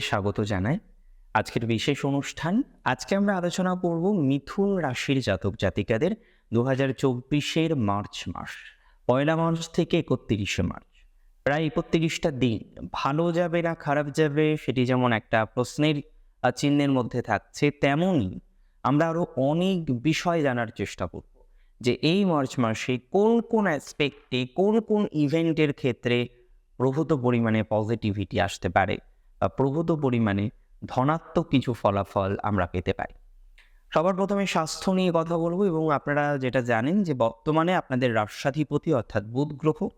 স্বাগত জানাই। আজকের বিশেষ অনুষ্ঠান, আজকে আমরা আলোচনা করব মিথুন রাশির জাতক জাতিকাদের দু হাজার চব্বিশের মার্চ মাস, পয়লা মার্চ থেকে একত্রিশে মার্চ। প্রায় একত্রিশটা দিন, ভালো যাবে না খারাপ যাবে সেটি যেমন একটা প্রশ্নের চিহ্নের মধ্যে থাকছে তেমনই আমরা আরও অনেক বিষয় জানার চেষ্টা করব। যে এই মার্চ মাসে কোন কোন অ্যাসপেক্টে কোন কোন ইভেন্টের ক্ষেত্রে প্রভূত পরিমাণে পজিটিভিটি আসতে পারে? বা প্রভূত পরিমাণে ধনাত্মক কিছু ফলাফল আমরা পেতে পারি। সবার প্রথমে স্বাস্থ্য নিয়ে কথা বলব এবং আপনারা যেটা জানেন যে বর্তমানে আপনাদের রাষ্ট্রাধিপতি অর্থাৎ বুধ গ্রহ,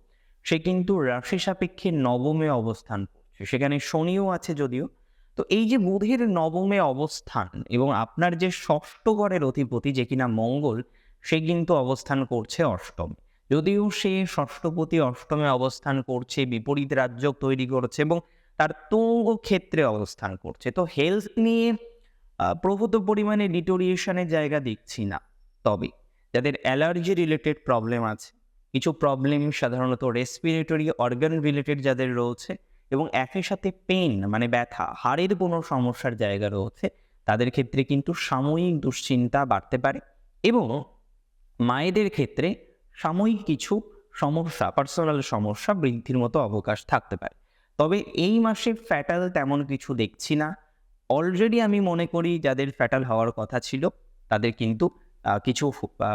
সে কিন্তু রাশি সাপেক্ষে নবমে অবস্থান করছে। সেখানে শনিও আছে যদিও। তো এই যে বুধের নবমে অবস্থান এবং আপনার যে ষষ্ঠ ঘরের অধিপতি যে কিনা মঙ্গল, সে কিন্তু অবস্থান করছে অষ্টম। যদিও সে ষষ্ঠপতি অষ্টমে অবস্থান করছে, বিপরীত রাজ্য তৈরি করছে এবং তার তুঙ্গ ক্ষেত্রে অবস্থান করছে। তো হেলথ নিয়ে প্রভূত পরিমাণে ডিটোরিয়েশনের জায়গা দেখছি না তবে। যাদের অ্যালার্জি রিলেটেড প্রবলেম আছে, কিছু প্রবলেম সাধারণত রেসপিরেটরি অর্গান রিলেটেড যাদের রয়েছে এবং একই সাথে পেন মানে ব্যথা, হাড়ের কোনো সমস্যার জায়গা রয়েছে, তাদের ক্ষেত্রে কিন্তু সাময়িক দুশ্চিন্তা বাড়তে পারে এবং মায়েদের ক্ষেত্রে সাময়িক কিছু সমস্যা পার্সোনাল সমস্যা বৃদ্ধির মতো অবকাশ থাকতে পারে। তবে এই মাসে ফ্যাটাল তেমন কিছু দেখছি না। অলরেডি আমি মনে করি যাদের ফ্যাটাল হওয়ার কথা ছিল, তাদের কিন্তু কিছু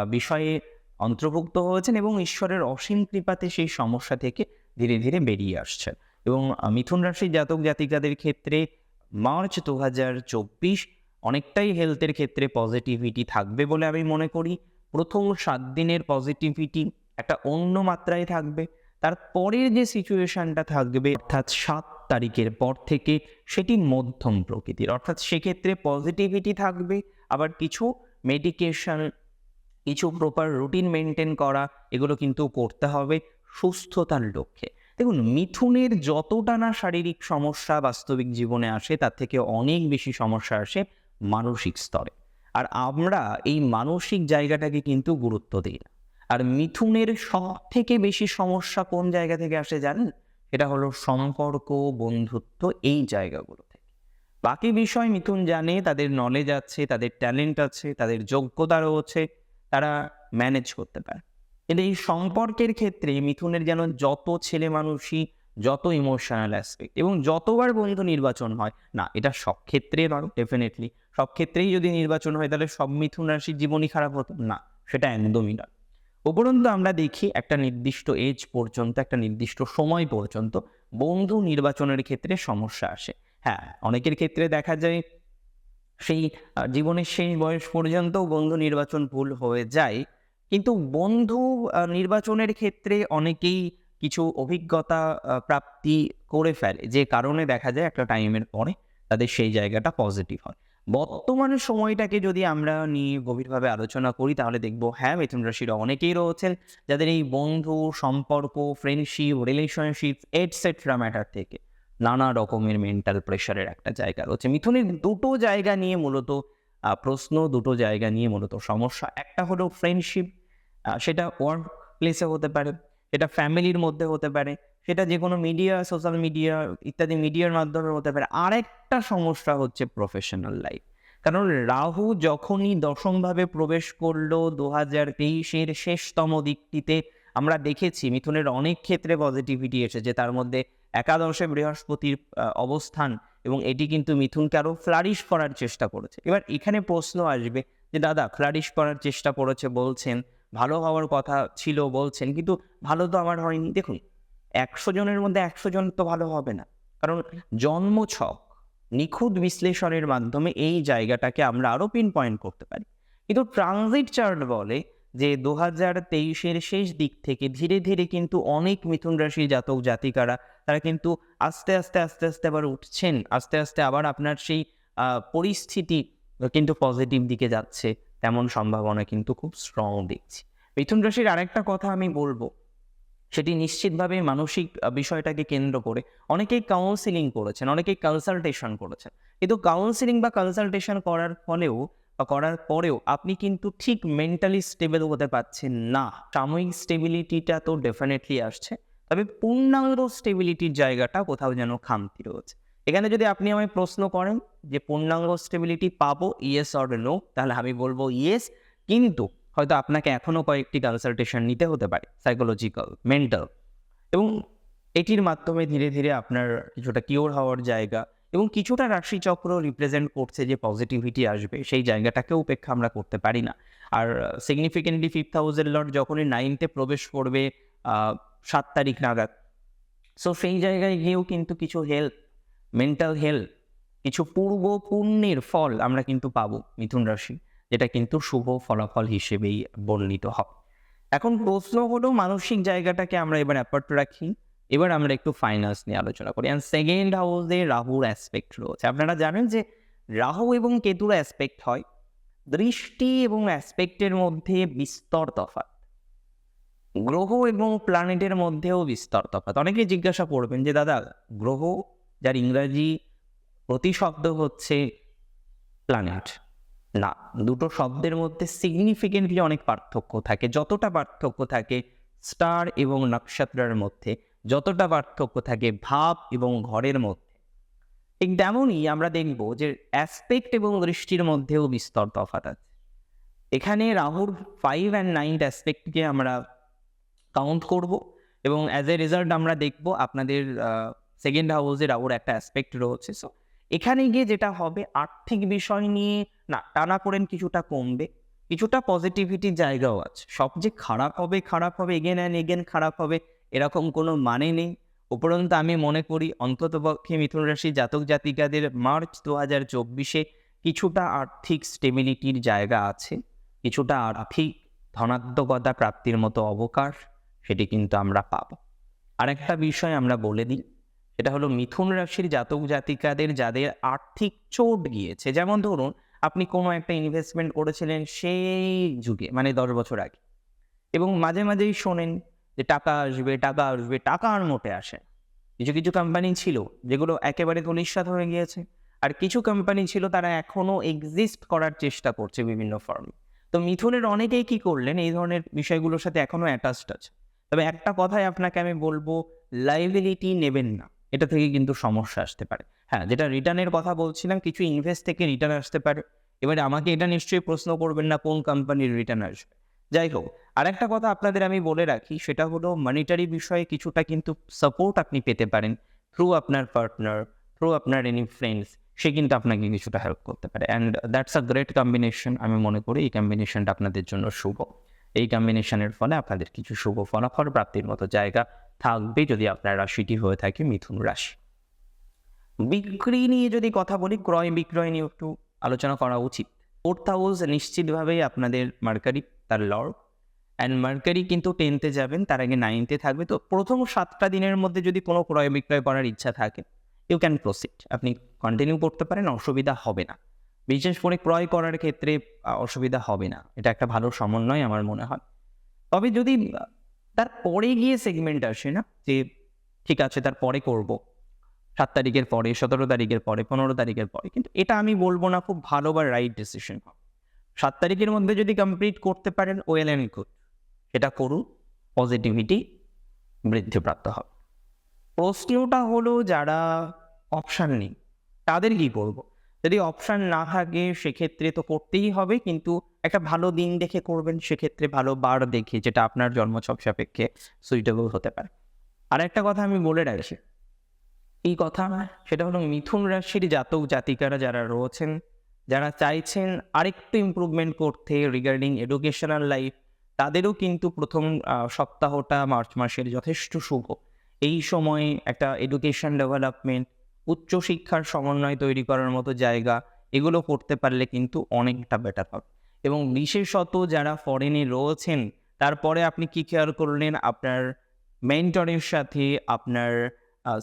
বিষয়ে অন্তর্ভুক্ত হয়েছেন এবং ঈশ্বরের অসীম কৃপাতে সেই সমস্যা থেকে ধীরে ধীরে বেরিয়ে আসছেন। এবং মিথুন রাশির জাতক জাতিকাদের ক্ষেত্রে মার্চ দু হাজার চব্বিশ অনেকটাই হেলথের ক্ষেত্রে পজিটিভিটি থাকবে বলে আমি মনে করি। প্রথম সাত দিনের পজিটিভিটি একটা অন্য মাত্রায় থাকবে। তারপরের যে সিচুয়েশনটা থাকবে, অর্থাৎ সাত তারিখের পর থেকে সেটি মধ্যম প্রকৃতির। অর্থাৎ সেক্ষেত্রে পজিটিভিটি থাকবে, আবার কিছু মেডিকেশন কিছু প্রপার রুটিন মেনটেন করা, এগুলো কিন্তু করতে হবে সুস্থতার লক্ষ্যে। দেখুন, মিথুনের যতটা না শারীরিক সমস্যা বাস্তবিক জীবনে আসে, তার থেকে অনেক বেশি সমস্যা আসে মানসিক স্তরে। আর আমরা এই মানসিক জায়গাটাকে কিন্তু গুরুত্ব দিই না। আর মিথুনের সব থেকে বেশি সমস্যা কোন জায়গা থেকে আসে জানেন? এটা হলো সম্পর্ক, বন্ধুত্ব এই জায়গাগুলো থেকে। বাকি বিষয় মিথুন জানে, তাদের নলেজ আছে, তাদের ট্যালেন্ট আছে, তাদের যোগ্যতা রয়েছে তারা ম্যানেজ করতে পারে। কিন্তু এই সম্পর্কের ক্ষেত্রে মিথুনের যেন যত ছেলে মানুষই, যত ইমোশনাল অ্যাসপেক্ট এবং যতবার বন্ধু নির্বাচন হয়, না, এটা সব ক্ষেত্রে নয় ডেফিনেটলি সব ক্ষেত্রেই যদি নির্বাচন হয়, তাহলে সব মিথুন রাশির জীবনই খারাপ হতো, না, সেটা একদমই নয়। উপরন্তু আমরা দেখি একটা নির্দিষ্ট এজ পর্যন্ত, একটা নির্দিষ্ট সময় পর্যন্ত বন্ধু নির্বাচনের ক্ষেত্রে সমস্যা আসে। হ্যাঁ অনেকের ক্ষেত্রে দেখা যায় সেই জীবনের শেষ বয়স পর্যন্তও বন্ধু নির্বাচন ভুল হয়ে যায়। কিন্তু বন্ধু নির্বাচনের ক্ষেত্রে অনেকেই কিছু অভিজ্ঞতা প্রাপ্তি করে ফেলে। যে কারণে দেখা যায় একটা টাইমের পরে তাদের সেই জায়গাটা পজিটিভ হয়। বর্তমান সময়টাকে যদি আমরা নিয়ে গভীরভাবে আলোচনা করি, তাহলে দেখব হ্যাঁ মিথুন রাশির অনেকেই রয়েছেন যাদের এই বন্ধু, সম্পর্ক ফ্রেন্ডশিপ রিলেশনশিপ এটসেট্রা ম্যাটার থেকে নানা রকমের মেন্টাল প্রেশারের একটা জায়গা রয়েছে। মিথুনের দুটো জায়গা নিয়ে মূলত প্রশ্ন, দুটো জায়গা নিয়ে মূলত সমস্যা। একটা হলো ফ্রেন্ডশিপ সেটা ওয়ার্ক প্লেসে হতে পারে এটা ফ্যামিলির মধ্যে হতে পারে সেটা যে কোনো মিডিয়া সোশ্যাল মিডিয়া ইত্যাদি মিডিয়ার মাধ্যমে হতে পারে। আরেকটা সমস্যা হচ্ছে প্রফেশনাল লাইফ কারণ রাহু যখনই দশমভাবে প্রবেশ করল দু হাজার তেইশের শেষতম দিকটিতে, আমরা দেখেছি মিথুনের অনেক ক্ষেত্রে পজিটিভিটি এসেছে। তার মধ্যে একাদশে বৃহস্পতির অবস্থান এবং এটি কিন্তু মিথুনকে আরও ফ্লারিশ করার চেষ্টা করেছে। এবার এখানে প্রশ্ন আসবে যে, দাদা ফ্লারিশ করার চেষ্টা করেছে বলছেন, ভালো হওয়ার কথা ছিল বলছেন, কিন্তু ভালো তো আমার হয়নি। দেখুন একশো জনের মধ্যে একশো জন তো ভালো হবে না। কারণ জন্ম জন্মছক নিখুঁত বিশ্লেষণের মাধ্যমে এই জায়গাটাকে আমরা আরও পিন পয়েন্ট করতে পারি। কিন্তু ট্রানজিট চার্ট বলে যে দু হাজার তেইশের শেষ দিক থেকে ধীরে ধীরে কিন্তু অনেক মিথুন রাশির জাতক জাতিকারা, তারা কিন্তু আস্তে আস্তে আস্তে আস্তে আবার উঠছেন, আস্তে আস্তে আবার আপনার সেই পরিস্থিতি কিন্তু পজিটিভ দিকে যাচ্ছে। তেমন সম্ভাবনা কিন্তু খুব স্ট্রং দেখছি। মিথুন রাশির আরেকটা কথা আমি বলব সেটি নিশ্চিতভাবে মানসিক বিষয়টাকে কেন্দ্র করে। অনেকেই কাউন্সিলিং করেছেন, অনেকেই কনসালটেশন করেছেন। কিন্তু কাউন্সিলিং বা কনসালটেশন করার ফলেও, বা করার পরেও আপনি কিন্তু ঠিক মেন্টালি স্টেবল হতে পারছেন না। সাময়িক স্টেবিলিটিটা তো ডেফিনেটলি আসছে, তবে পূর্ণাঙ্গ স্টেবিলিটির জায়গাটা কোথাও যেন খামতি রয়েছে। এখানে যদি আপনি আমায় প্রশ্ন করেন যে পূর্ণাঙ্গ স্টেবিলিটি পাবো ইয়েস অর নো তাহলে আমি বলব ইয়েস কিন্তু হয়তো আপনাকে এখনও কয়েকটি কনসালটেশন নিতে হতে পারে সাইকোলজিক্যাল মেন্টাল এবং এটির মাধ্যমে ধীরে ধীরে আপনার কিছুটা কিওর হওয়ার জায়গা এবং কিছুটা রাশিচক্র রিপ্রেজেন্ট করছে যে পজিটিভিটি আসবে, সেই জায়গাটাকে উপেক্ষা আমরা করতে পারি না। আর সিগনিফিকেন্টলি ফিফথ হাউসের লট যখনই নাইনতে প্রবেশ করবে সাত তারিখ নাগাদ সো সেই জায়গায় গিয়েও কিন্তু কিছু হেলথ মেন্টাল হেলথ কিছু পূর্ব পুণ্যের ফল আমরা কিন্তু পাবো মিথুন রাশি। যেটা কিন্তু শুভ ফলাফল হিসেবেই বর্ণিত হবে এখন প্রশ্ন হলো মানসিক জায়গাটাকে আমরা এবার অ্যাপার্ট রাখি। এবার আমরা একটু ফাইন্যান্স নিয়ে আলোচনা করি। অ্যান্ড সেকেন্ড হাউসে রাহুর অ্যাসপেক্ট রয়েছে। আপনারা জানেন যে রাহু এবং কেতুর অ্যাসপেক্ট হয়। দৃষ্টি এবং অ্যাসপেক্টের মধ্যে বিস্তর তফাৎ। গ্রহ এবং প্ল্যানেটের মধ্যেও বিস্তর তফাৎ। অনেকেই জিজ্ঞাসা করবেন যে, দাদা, গ্রহ যার ইংরাজি প্রতিশব্দ হচ্ছে প্ল্যানেট না, দুটো শব্দের মধ্যে সিগনিফিকেন্টলি অনেক পার্থক্য থাকে। যতটা পার্থক্য থাকে স্টার এবং নক্ষত্রের মধ্যে, যতটা পার্থক্য থাকে ভাব এবং ঘরের মধ্যে। ঠিক তেমনই আমরা দেখব যে অ্যাসপেক্ট এবং দৃষ্টির মধ্যেও বিস্তর তফাৎ আছে। এখানে রাহুর ফাইভ অ্যান্ড নাইন অ্যাসপেক্টকে আমরা কাউন্ট করব এবং অ্যাজ এ রেজাল্ট আমরা দেখব আপনাদের সেকেন্ড হাউসে রাহুর একটা অ্যাসপেক্ট রয়েছে। সো এখানে গিয়ে যেটা হবে, আর্থিক বিষয় নিয়ে না, টানা পড়েন কিছুটা কমবে, কিছুটা পজিটিভিটির জায়গাও আছে। সব যে খারাপ হবে খারাপ হবে এগেন অ্যান্ড এগেন খারাপ হবে, এরকম কোনো মানে নেই। উপরন্তু আমি মনে করি অন্ততপক্ষে মিথুন রাশি জাতক জাতিকাদের মার্চ দু হাজার চব্বিশে কিছুটা আর্থিক স্টেবিলিটির জায়গা আছে, কিছুটা আর্থিক ধনাত্মকতা প্রাপ্তির মতো অবকাশ, সেটি কিন্তু আমরা পাব। আরেকটা বিষয় আমরা বলে দিই সেটা হলো মিথুন রাশির জাতক জাতিকাদের যাদের আর্থিক চোট গিয়েছে। যেমন ধরুন, আপনি কোনো একটা ইনভেস্টমেন্ট করেছিলেন সেই যুগে মানে দশ বছর আগে। এবং মাঝে মাঝেই শোনেন যে টাকা আসবে টাকা আসবে টাকা আর মোটে আসে। কিছু কিছু কোম্পানি ছিল যেগুলো একেবারে ধনিষ্যাত হয়ে গিয়েছে, আর কিছু কোম্পানি ছিল তারা এখনও এক্সিস্ট করার চেষ্টা করছে বিভিন্ন ফার্মে তো মিথুনের অনেকেই কি করলেন, এই ধরনের বিষয়গুলোর সাথে এখনও অ্যাটাচড আছে। তবে একটা কথাই আপনাকে আমি বলব লাইবিলিটি নেবেন না। এটা থেকে কিন্তু সমস্যা আসতে পারে। হ্যাঁ যেটা রিটার্নের কথা বলছিলাম, কিছু ইনভেস্ট থেকে রিটার্ন আসতে পারে। এবারে আমাকে এটা নিশ্চয়ই প্রশ্ন করবেন না, কোন কোম্পানির রিটার্ন আসবে। যাই হোক, আরেকটা কথা আপনাদের আমি বলে রাখি, সেটা হলো মানিটারি বিষয়ে কিছুটা কিন্তু সাপোর্ট আপনি পেতে পারেন থ্রু আপনার পার্টনার থ্রু আপনার এনি ফ্রেন্ডস সে কিন্তু আপনাকে কিছুটা হেল্প করতে পারে। And that's a great combination আমি মনে করি এই কম্বিনেশনটা আপনাদের জন্য শুভ। এই কম্বিনেশনের ফলে আপনাদের কিছু শুভ ফলাফল, প্রাপ্তির মতো জায়গা থাকবে যদি আপনার রাশিটি হয়ে থাকে মিথুন রাশি। বিক্রি নিয়ে যদি কথা বলি, ক্রয় বিক্রয় নিয়ে একটু আলোচনা করা উচিত। ফোর্থ হাউস নিশ্চিতভাবেই আপনাদের মার্কারি, তার লর্ড। অ্যান্ড মার্কারি কিন্তু টেনতে যাবেন, তার আগে নাইনতে থাকবে। তো প্রথম সাতটা দিনের মধ্যে যদি কোনো ক্রয় বিক্রয় করার ইচ্ছা থাকে ইউ ক্যান প্রসিড আপনি কন্টিনিউ করতে পারেন, অসুবিধা হবে না। বিশেষ করে ক্রয় করার ক্ষেত্রে অসুবিধা হবে না। এটা একটা ভালো সমন্বয় আমার মনে হয়। তবে যদি আহ, তার পরে গিয়ে সেগমেন্ট আসে না যে ঠিক আছে তার পরে করব। সাত তারিখের পরে সতেরো তারিখের পরে পনেরো তারিখের পরে। কিন্তু এটা আমি বলব না খুব ভালো বা রাইট ডিসিশন সাত তারিখের মধ্যে যদি কমপ্লিট করতে পারেন ওয়েল অ্যান্ড গুড এটা করুন পজিটিভিটি বৃদ্ধিপ্রাপ্ত হবে। প্রশ্নটা হলো যারা অপশান নেই তাদের কি করব যদি অপশান না থাকে সেক্ষেত্রে তো করতেই হবে কিন্তু একটা ভালো দিন দেখে করবেন, সেক্ষেত্রে ভালো বার দেখে, যেটা আপনার জন্মছক সাপেক্ষে সুইটেবল হতে পারে। আর একটা কথা আমি বলে রাখছি এই কথা সেটা হলো মিথুন রাশির জাতক জাতিকারা যারা রয়েছেন, যারা চাইছেন আরেকটু ইমপ্রুভমেন্ট করতে রিগার্ডিং এডুকেশনাল লাইফ তাদেরও কিন্তু প্রথম সপ্তাহটা মার্চ মাসের যথেষ্ট শুভ। এই সময়ে একটা এডুকেশন ডেভেলপমেন্ট উচ্চশিক্ষার সমন্বয় তৈরি করার মতো জায়গা, এগুলো করতে পারলে কিন্তু অনেকটা বেটার হবে। এবং বিশেষত যারা ফরেনে রয়েছেন, তারপরে আপনি কি খেয়াল করলেন? আপনার মেন্টরের সাথে, আপনার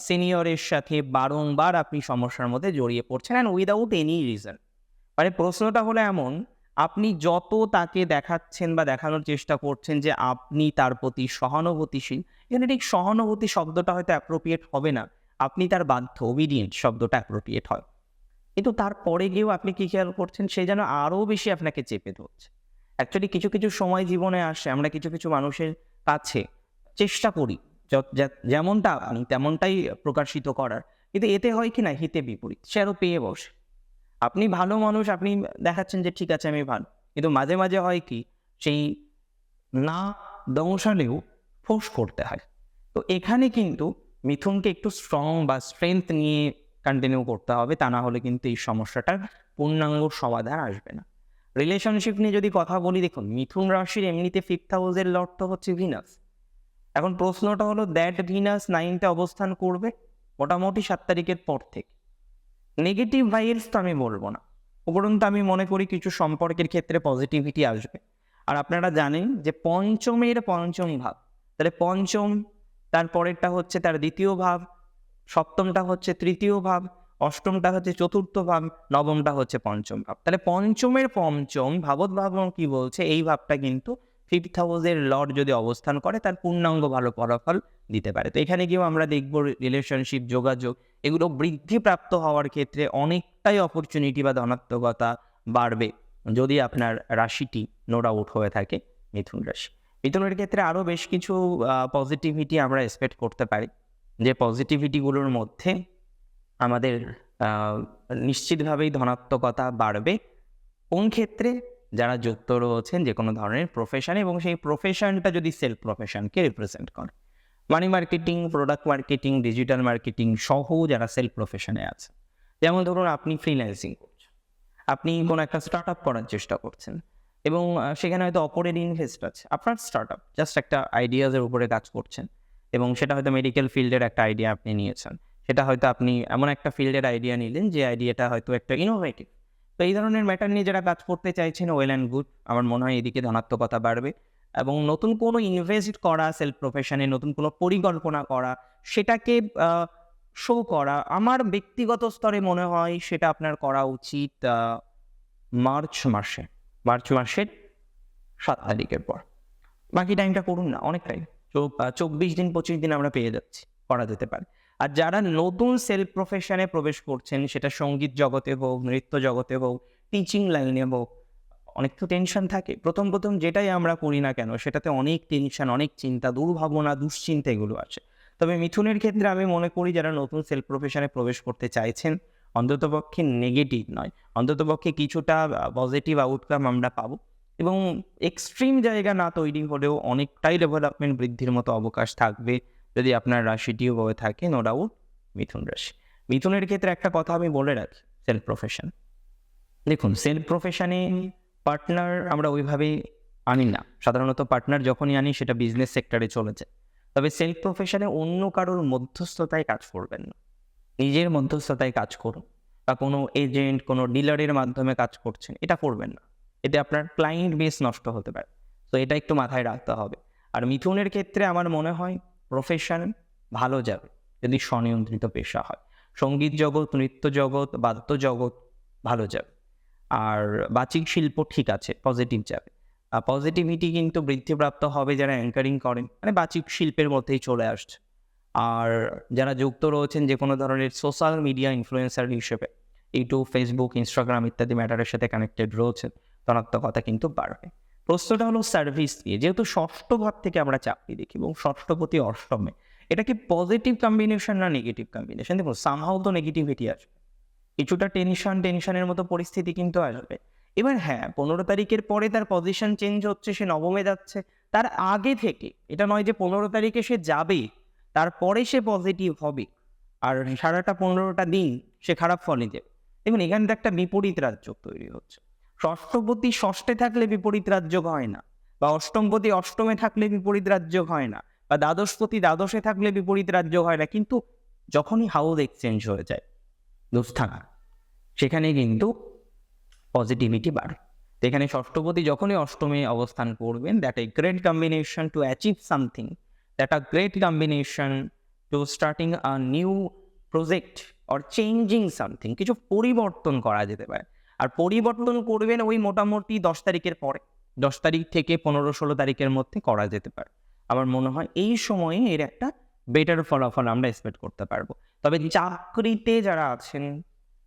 সিনিয়রের সাথে বারংবার আপনি সমস্যার মধ্যে জড়িয়ে পড়ছেন অ্যান্ড উইদাউট এনি রিজন মানে প্রশ্নটা হলো এমন, আপনি যত তাকে দেখাচ্ছেন বা দেখানোর চেষ্টা করছেন যে আপনি তার প্রতি সহানুভূতিশীল, এখানে ঠিক সহানুভূতি শব্দটা হয়তো অ্যাপ্রোপ্রিয়েট হবে না। আপনি তার বাধ্য ওবিডিয়েন্ট শব্দটা অ্যাপ্রোপ্রিয়েট হয়। কিন্তু তারপরে গিয়েও আপনি কি খেয়াল করছেন? সে যেন আরও বেশি আপনাকে চেপে ধরছে। অ্যাকচুয়ালি কিছু কিছু সময় জীবনে আসে, আমরা কিছু কিছু মানুষের কাছে চেষ্টা করি যেমনটা আপনি তেমনটাই প্রকাশিত করার। কিন্তু এতে হয় কি না, হিতে বিপরীত। সে আরও পেয়ে বসে। আপনি ভালো মানুষ, আপনি দেখাচ্ছেন যে ঠিক আছে, আমি ভালো। কিন্তু মাঝে মাঝে হয় কি, সেই না দংশালেও ফোর্স করতে হয়। তো এখানে কিন্তু মিথুনকে একটু স্ট্রং বা স্ট্রেংথ নিয়ে কন্টিনিউ করতে হবে, তা না হলে কিন্তু এই সমস্যাটার পূর্ণাঙ্গ সমাধান আসবে না। রিলেশনশিপ নিয়ে যদি কথা বলি, দেখুন, মিথুন রাশির এমনিতে ফিফথ হাউসের লর্ড তো হচ্ছে ভিনাস এখন প্রশ্নটা হলো দ্যাট ভিনাস নাইনটা অবস্থান করবে? মোটামুটি সাত তারিখের পর থেকে। নেগেটিভ ভাইবস তো আমি বলব না। উপরন্তু আমি মনে করি কিছু সম্পর্কের ক্ষেত্রে পজিটিভিটি আসবে। আর আপনারা জানেন যে পঞ্চমের পঞ্চম ভাব, তাহলে পঞ্চম, তারপরেরটা হচ্ছে তার দ্বিতীয় ভাব সপ্তমটা হচ্ছে তৃতীয় ভাব অষ্টমটা হচ্ছে চতুর্থ ভাব নবমটা হচ্ছে পঞ্চম ভাব। তাহলে পঞ্চমের পঞ্চম ভাবত ভাবন কি বলছে? এই ভাবটা কিন্তু ফিফথ হাউসের লর্ড যদি অবস্থান করে, তার পূর্ণাঙ্গ ভালো ফলাফল দিতে পারে। তো এখানে গিয়েও আমরা দেখব রিলেশনশিপ যোগাযোগ, এগুলো বৃদ্ধিপ্রাপ্ত হওয়ার ক্ষেত্রে অনেকটাই অপরচুনিটি বা ধনাত্মকতা বাড়বে যদি আপনার রাশিটি নো ডাউট হয়ে থাকে মিথুন রাশি। মিথুনের ক্ষেত্রে আরও বেশ কিছু পজিটিভিটি আমরা এক্সপেক্ট করতে পারি। যে পজিটিভিটিগুলোর মধ্যে আমাদের নিশ্চিতভাবেই ধনাত্মকতা বাড়বে। কোন ক্ষেত্রে? যারা যুক্ত রয়েছেন যে কোনো ধরনের প্রফেশনে এবং সেই প্রফেশনটা যদি সেলফ প্রফেশনকে রিপ্রেজেন্ট করে। Money marketing product marketing digital marketing সহ যারা সেলফ প্রফেশনে আছে যেমন ধরুন আপনি ফ্রিল্যান্সিং করছেন। আপনি কোনো একটা স্টার্ট আপ করার চেষ্টা করছেন এবং সেখানে হয়তো অপরের ইনভেস্ট আছে। আপনার স্টার্ট আপ জাস্ট একটা আইডিয়াজের উপরে কাজ করছেন। এবং সেটা হয়তো মেডিকেল ফিল্ডের একটা আইডিয়া আপনি নিয়েছেন। সেটা হয়তো আপনি এমন একটা ফিল্ডের আইডিয়া নিলেন যে আইডিয়াটা হয়তো একটা ইনোভেটিভ তো এই ধরনের ম্যাটার নিয়ে যারা কাজ করতে চাইছেন ওয়েল অ্যান্ড গুড আমার মনে হয় এদিকে ধনাত্মকতা বাড়বে এবং নতুন কোনো ইনভেস্ট করা সেলফ প্রফেশনে নতুন কোনো পরিকল্পনা করা, সেটাকে শো করা, আমার ব্যক্তিগত স্তরে মনে হয় সেটা আপনার করা উচিত মার্চ মাসে। মার্চ মাসের সাত তারিখের পর। বাকি টাইমটা করুন না অনেক টাইম চব্বিশ দিন, পঁচিশ দিন আমরা পেয়ে যাচ্ছি, করা যেতে পারে। আর যারা নতুন সেলফ প্রফেশনে প্রবেশ করছেন, সেটা সংগীত জগতে হোক, নৃত্য জগতে হোক টিচিং লাইনে হোক, অনেক তো টেনশন থাকে। প্রথম প্রথম যেটাই আমরা করি না কেন, সেটাতে অনেক টেনশন অনেক চিন্তা, দুর্ভাবনা, দুশ্চিন্তা এগুলো আছে তবে মিথুনের ক্ষেত্রে আমি মনে করি, যারা নতুন সেলফ প্রফেশনে প্রবেশ করতে চাইছেন, অন্ততপক্ষে নেগেটিভ নয়। অন্ততপক্ষে কিছুটা পজিটিভ আউটকাম আমরা পাবো। এবং এক্সট্রিম জায়গা না তৈরি হলেও অনেকটাই ডেভেলপমেন্ট বৃদ্ধির মতো অবকাশ থাকবে যদি আপনার রাশিটিও হয়ে থাকে নো ডাউট মিথুন রাশি। মিথুনের ক্ষেত্রে একটা কথা আমি বলে রাখি সেলফ প্রফেশন দেখুন সেলফ প্রফেশনে পার্টনার আমরা ওইভাবে আনি না। সাধারণত পার্টনার যখনই আনি, সেটা বিজনেস সেক্টরে চলেছে তবে সেলফ প্রফেশনে অন্য কারোর মধ্যস্থতায় কাজ করবেন না। নিজের মধ্যস্থতায় কাজ করুন। বা কোনো এজেন্ট কোনো ডিলারের মাধ্যমে কাজ করছেন, এটা করবেন না। এতে আপনার ক্লায়েন্ট বেস নষ্ট হতে পারে। তো এটা একটু মাথায় রাখতে হবে। আর মিথুনের ক্ষেত্রে আমার মনে হয় প্রফেশন ভালো যাবে, যদি স্বনিয়ন্ত্রিত পেশা হয়। সংগীত জগৎ, নৃত্য জগৎ, বাদ্য জগৎ ভালো যাবে। আর বাচিক শিল্প ঠিক আছে পজিটিভ যাবে। পজিটিভিটি কিন্তু বৃদ্ধিপ্রাপ্ত হবে যারা অ্যাঙ্কারিং করেন মানে বাচিক শিল্পের মধ্যেই চলে আসছে। আর যারা যুক্ত রয়েছেন যে কোনো ধরনের সোশ্যাল মিডিয়া ইনফ্লুয়েন্সার হিসেবে, ইউটিউব ফেসবুক ইনস্টাগ্রাম ইত্যাদি ম্যাটারের সাথে কানেক্টেড রয়েছেন ধনাত্মকতা কিন্তু বাড়বে। প্রশ্নটা হলো সার্ভিস দিয়ে যেহেতু ষষ্ঠ ভাব থেকে আমরা চাকরি দেখি এবং ষষ্ঠপতি অষ্টমে, এটা কি পজিটিভ কম্বিনেশন না নেগেটিভ কম্বিনেশন দেখুন সামহাও তো নেগেটিভিটি আসবে। কিছুটা টেনশন টেনশনের মতো পরিস্থিতি কিন্তু আসবে। এবার হ্যাঁ পনেরো তারিখের পরে তার পজিশন চেঞ্জ হচ্ছে, সে নবমে যাচ্ছে। তার আগে থেকে, এটা নয় যে পনেরো তারিখে সে যাবে, তারপরে সে পজিটিভ হবে। আর সারাটা পনেরোটা দিন সে খারাপ ফলে যাবে দেখুন, এখানে একটা বিপরীত রাজ্য তৈরি হচ্ছে। ষষ্ঠপতি ষষ্ঠে থাকলে বিপরীত রাজ্য হয় না, বা অষ্টমপতি অষ্টমে থাকলে বিপরীত রাজ্য হয় না, বা দ্বাদশপতি দ্বাদশে থাকলে বিপরীত রাজ্য হয় না, কিন্তু যখনই হাউস এক্সচেঞ্জ হয়ে যায় দুস্থানা সেখানে কিন্তু পজিটিভিটি বাড়ে। এখানে ষষ্ঠপতি যখনই অষ্টমে অবস্থান করবেন that a great combination to achieve something that a great combination to starting a new project or changing something কিছু পরিবর্তন করা যেতে পারে। আর পরিবর্তন করবেন ওই মোটামুটি দশ তারিখের পরে। দশ তারিখ থেকে পনেরো ষোলো তারিখের মধ্যে করা যেতে পারে। আমার মনে হয় এই সময়ে এর একটা বেটার ফলাফল আমরা এক্সপেক্ট করতে পারব। তবে চাকরিতে যারা আছেন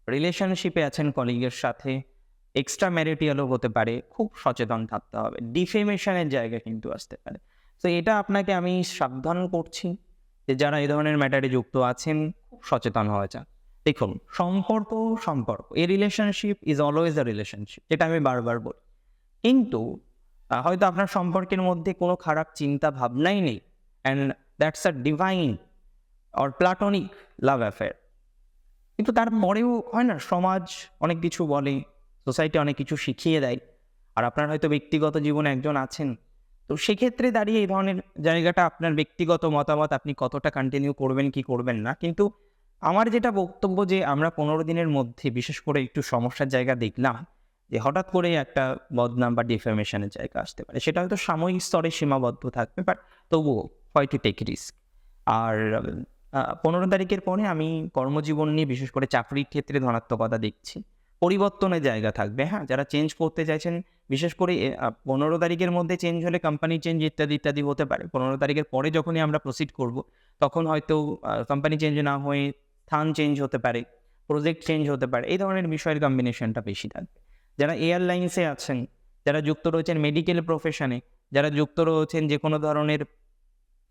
রিলেশনশিপে আছেন কলিগের সাথে এক্সট্রা ম্যারিটিয়ালও হতে পারে, খুব সচেতন থাকতে হবে। ডিফেমেশনের জায়গা কিন্তু আসতে পারে। তো এটা আপনাকে আমি সাবধান করছি যে যারা এই ধরনের ম্যাটারে যুক্ত আছেন, খুব সচেতন হওয়া যান দেখুন, সম্পর্ক সম্পর্ক, এই relationship is always a relationship যেটা আমি বারবার বলি। কিন্তু হয়তো আপনার সম্পর্কের মধ্যে কোনো খারাপ চিন্তা ভাবনাই নেই and that's a divine or platonic love affair কিন্তু তারপরেও হয় না, সমাজ অনেক কিছু বলে সোসাইটি অনেক কিছু শিখিয়ে দেয়, আর আপনার হয়তো ব্যক্তিগত জীবনে একজন আছেন, তো সেক্ষেত্রে দাঁড়িয়ে এই ধরনের জায়গাটা আপনার ব্যক্তিগত মতামত আপনি কতটা কন্টিনিউ করবেন, কি করবেন না, কিন্তু আমার যেটা বক্তব্য যে আমরা পনেরো দিনের মধ্যে, বিশেষ করে একটু সমস্যার জায়গা দেখলাম, যে হঠাৎ করে একটা বদনাম বা ডিফেমেশনের জায়গা আসতে পারে। সেটা হয়তো সাময়িক স্তরে সীমাবদ্ধ থাকবে বাট তবুও হয় টু টেক রিস্ক আর পনেরো তারিখের পরে আমি কর্মজীবন নিয়ে বিশেষ করে চাকরির ক্ষেত্রে ধনাত্মকতা দেখছি। পরিবর্তনের জায়গা থাকবে হ্যাঁ যারা চেঞ্জ করতে চাইছেন, বিশেষ করে পনেরো তারিখের মধ্যে চেঞ্জ হলে কোম্পানি চেঞ্জ ইত্যাদি ইত্যাদি হতে পারে। পনেরো তারিখের পরে যখনই আমরা প্রসিড করব, তখন হয়তো কোম্পানি চেঞ্জ না হয়ে স্থান চেঞ্জ হতে পারে প্রজেক্ট চেঞ্জ হতে পারে, এই ধরনের বিষয়ের কম্বিনেশনটা বেশি থাকবে। যারা এয়ারলাইন্সে আছেন, যারা যুক্ত রয়েছেন মেডিকেল প্রফেশনে যারা যুক্ত রয়েছেন যে কোনো ধরনের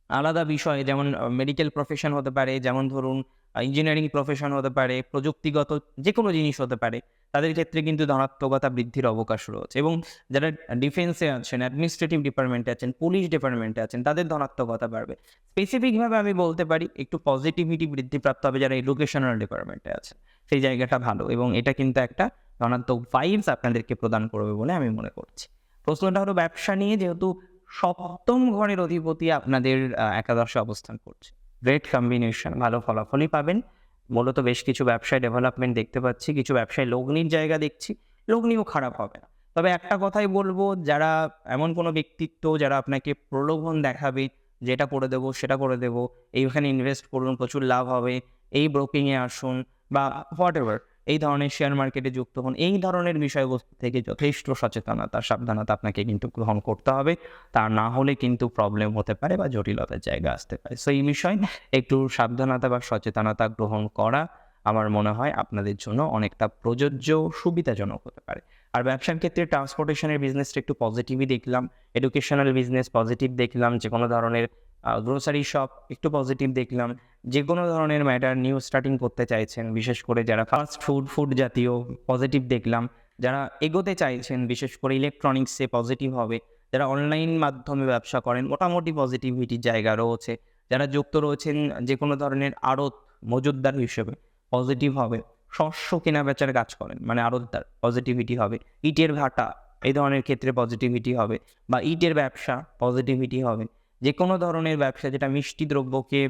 আলাদা বিষয়, যেমন মেডিকেল প্রফেশন হতে পারে, যেমন ধরুন ইঞ্জিনিয়ারিং প্রফেশন হতে পারে, প্রযুক্তিগত যে কোনো জিনিস হতে পারে তাদের ক্ষেত্রে কিন্তু ধনাত্মকতা বৃদ্ধির অবকাশ রয়েছে। এবং যারা ডিফেন্সে আছেন অ্যাডমিনিস্ট্রেটিভ ডিপার্টমেন্টে আছেন পুলিশ ডিপার্টমেন্টে আছেন, তাদের ধনাত্মকতা বাড়বে। স্পেসিফিকভাবে আমি বলতে পারি, একটু পজিটিভিটি বৃদ্ধিপ্রাপ্ত হবে যারা এডুকেশনাল ডিপার্টমেন্টে আছে সেই জায়গাটা ভালো এবং এটা কিন্তু একটা ধনাত্মক ভাইবস আপনাদেরকে প্রদান করবে বলে আমি মনে করছি। প্রশ্নটা হলো ব্যবসা নিয়ে যেহেতু সপ্তম ঘরের অধিপতি আপনাদের একাদশে অবস্থান করছে। গ্রেট কম্বিনেশন ভালো ফলাফলই পাবেন। মূলত বেশ কিছু ব্যবসায় ডেভেলপমেন্ট দেখতে পাচ্ছি, কিছু ব্যবসায় লগ্নির জায়গা দেখছি, লগ্নিও খারাপ হবে না। তবে একটা কথাই বলব, যারা এমন কোনো ব্যক্তিত্ব যারা আপনাকে প্রলোভন দেখাবে, যেটা করে দেবো, সেটা করে দেবো, এইখানে ইনভেস্ট করুন, প্রচুর লাভ হবে, এই ব্রোকিংয়ে আসুন বা হোয়াট এভার এই ধরনের শেয়ার মার্কেটে যুক্ত হন। এই ধরনের বিষয়বস্তু থেকে যথেষ্ট সচেতনতা, সাবধানতা আপনাকে কিন্তু গ্রহণ করতে হবে। তা না হলে কিন্তু প্রবলেম হতে পারে বা জটিলতার জায়গা আসতে পারে। সো এই বিষয়ে একটু সাবধানতা বা সচেতনতা গ্রহণ করা আমার মনে হয় আপনাদের জন্য অনেকটা প্রযোজ্য সুবিধাজনক হতে পারে। আর ব্যবসার ক্ষেত্রে ট্রান্সপোর্টেশনের বিজনেসটা একটু পজিটিভই দেখলাম। এডুকেশনাল বিজনেস পজিটিভ দেখলাম। যে কোনো ধরনের গ্রোসারি শপ একটু পজিটিভ দেখলাম। যে কোনো ধরনের ম্যাটার নিউ স্টার্টিং করতে চাইছেন, বিশেষ করে যারা ফাস্ট ফুড ফুড জাতীয় পজিটিভ দেখলাম, যারা এগোতে চাইছেন, বিশেষ করে ইলেকট্রনিক্সে পজিটিভ হবে, যারা অনলাইন মাধ্যমে ব্যবসা করেন, মোটামুটি পজিটিভিটির জায়গা রয়েছে। যারা যুক্ত রয়েছেন যে কোনো ধরনের আড়ত মজুদদার হিসেবে পজিটিভ হবে। শস্য কেনা বেচার কাজ করেন মানে আড়তদার পজিটিভিটি হবে। ইটের ভাটা, এই ধরনের ক্ষেত্রে পজিটিভিটি হবে। বা ইটের ব্যবসা পজিটিভিটি হবে। যে কোনো ধরনের ব্যবসা যেটা মিষ্টি দ্রব্যকে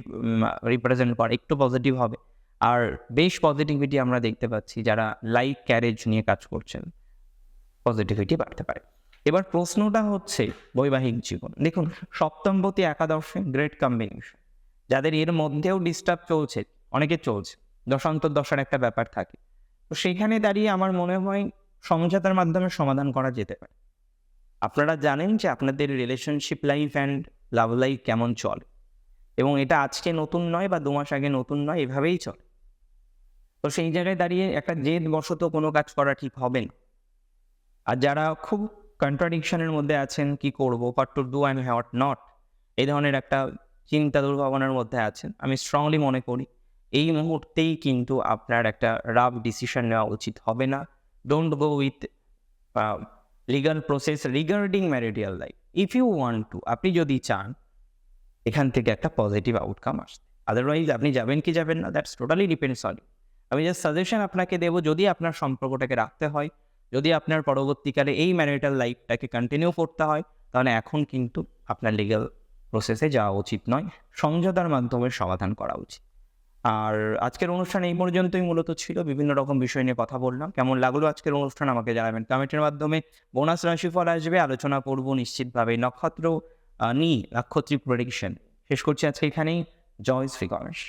রিপ্রেজেন্ট করে, একটু পজিটিভ হবে। আর বেশ পজিটিভিটি আমরা দেখতে পাচ্ছি যারা লাইফ ক্যারেজ নিয়ে কাজ করছেন। পজিটিভিটি বাড়তে পারে। এবার প্রশ্নটা হচ্ছে বৈবাহিক জীবন। দেখুন, সপ্তমপতি একাদশে গ্রেট কম্বিনেশন যাদের এর মধ্যেও ডিস্টার্ব চলছে, অনেকে চলছে দশান্তর দশার একটা ব্যাপার থাকে। তো সেখানে দাঁড়িয়ে আমার মনে হয় সমঝোতার মাধ্যমে সমাধান করা যেতে পারে। আপনারা জানেন যে আপনাদের relationship life and love life কেমন চলে? এবং এটা আজকে নতুন নয় বা দু মাস আগে নতুন নয়, এভাবেই চলে। তো সেই জায়গায় দাঁড়িয়ে একটা জেদ বশত কোনো কাজ করা ঠিক হবে না। আর যারা খুব কন্ট্রাডিকশনের মধ্যে আছেন, কি করব? But to do and what not এই ধরনের একটা চিন্তা দুর্ভাবনার মধ্যে আছেন। আমি স্ট্রংলি মনে করি, এই মুহূর্তেই কিন্তু আপনার একটা রাফ ডিসিশন নেওয়া উচিত হবে না। Don't go with legal process regarding marital life if you want to আপনি যদি চান, এখান থেকে একটা পজিটিভ আউটকাম আসবে আদারওয়াইজ আপনি যাবেন কি যাবেন না দ্যাটস টোটালি ডিপেন্ডস অন আমি জাস্ট সাজেশন আপনাকে দেবো, যদি আপনার সম্পর্কটাকে রাখতে হয়, যদি আপনার পরবর্তীকালে এই ম্যারিটাল লাইফটাকে কন্টিনিউ করতে হয়, তাহলে এখন কিন্তু আপনার লিগাল প্রসেসে যাওয়া উচিত নয়। সমঝোতার মাধ্যমে সমাধান করা উচিত। আর আজকের অনুষ্ঠান এই পর্যন্তই মূলত ছিল। বিভিন্ন রকম বিষয় নিয়ে কথা বললাম। কেমন লাগল আজকের অনুষ্ঠান আমাকে জানাবেন কমেন্টের মাধ্যমে। বোনাস রাশিফল আসবে, আলোচনা করব নিশ্চিতভাবে। নক্ষত্র নি, নাক্ষত্রিক প্রেডিকশন শেষ করছি আজকে এখানেই। জয় শ্রী গণেশ।